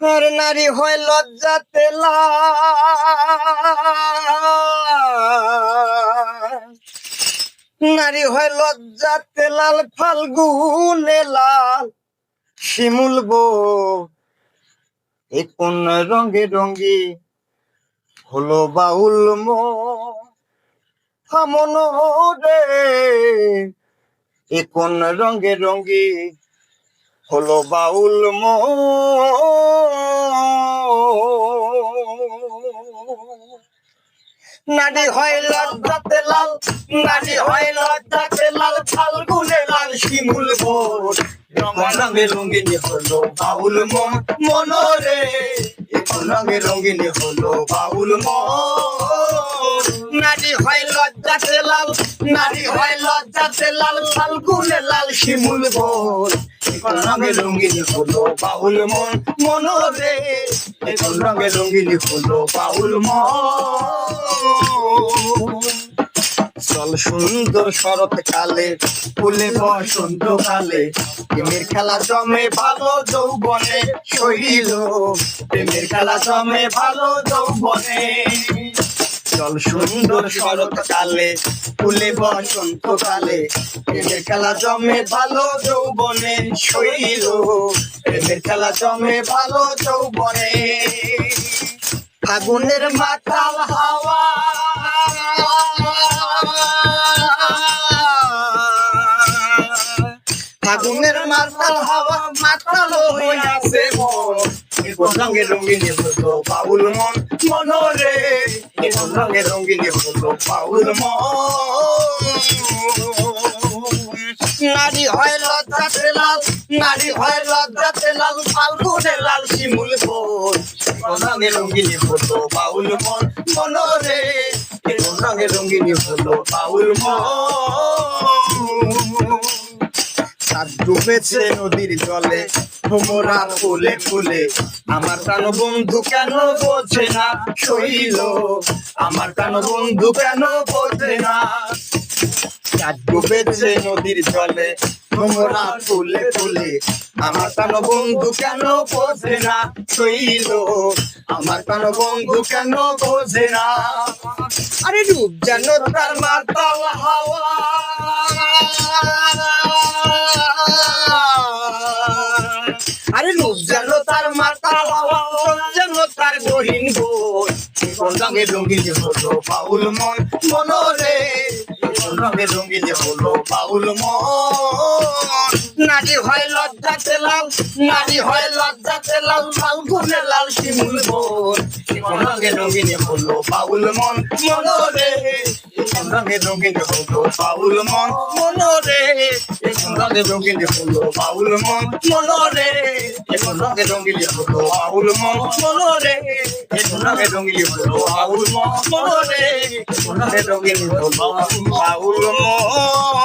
আর নারী হয় লজ্জাতে নারী হয় লজ্জাতে লাল, ফাল্গুনে লাল। শিমুল এ কোন রঙে রঙ্গি হলো বাউল মন। রে কোন রঙে রঙ্গি হলো বাউল নারী হয় লজ্জাতে লাল, নাডি হয় লজ্জাতে লাল ছাল ফাল্গুনে লাল শিমুল বোর রঙে রঙিনী হলো বাউল মন, মনরে। রঙে রঙিনী হলো বাউল মন। নারী হয় লজ্জাতে লাল, নারী হয় লজ্জাতে লাল, ফাল্গুনে লাল শিমুল বোর রঙে রঙিন হলো বাউল মন, মনরে। রঙে রঙিন হলো বাউল মন। চল সুন্দর শরৎ কালে, ফুলে বসন্ত কালে। প্রেমের খেলা জমে ভালো যৌবনে শৈল প্রেমের খেলা জমে ভালো যৌবনে। চল সুন্দর শরৎ কালে, ফুলে বসন্ত কালে। প্রেমের খেলা জমে ভালো যৌবনে শৈল প্রেমের খেলা জমে ভালো যৌবনে। ফাগুনের মাতাল হাওয়া ফাগুনের মাতাল হাওয়া মাতাল হইয়াছে মন। কোন রঙে রঙিনী বাউল মন। মনরে কোন রঙে রঙিনী হলো বাউল মন। নারী হয় লজ্জাতে লাল, নারী হয় লজ্জাতে লাল, ফাল্গুনে লাল শিমুল কোন রঙে রঙিনী হলো বাউল মন। মনরে রঙে রঙিনী হলো বাউল মন। সাত ডুবেছে নদীর জলে, ভোমরা ফুলে ফুলে, আমার প্রাণ বন্ধু কেন বোঝে না? শৈল আমার প্রাণ বন্ধু কেন বোঝে না? চাঁদ ডুবেছে নদীর জলে, ভোমরা ফুলে ফুলে, আমার প্রাণ বন্ধু কেন বোঝে না? শৈল আমার প্রাণ বন্ধু কেন বোঝে না? আরে রূপ যেন তার মাতাল হাওয়া। মাতাল মন মন, মনরে। কোন রঙে রঙিন হলো বাউল মন। নারী হয় লজ্জাতে লাল, নারী হয় লজ্জাতে লাল ফাল্গুনে লাল শিমুল বোন। কোন রঙে রঙিন হলো বাউল মন, মনরে। কোন রঙে রঙিন হলো বাউল মন, মনরে। রঙে রঙিন হলো বাউল মন। মনরে কোন রঙে রঙিন হলো বাউল মন। মনরে কোন রঙে রঙিন হলো বাউল মন। মনরে কোন রঙে রঙিন হলো বাউল মন।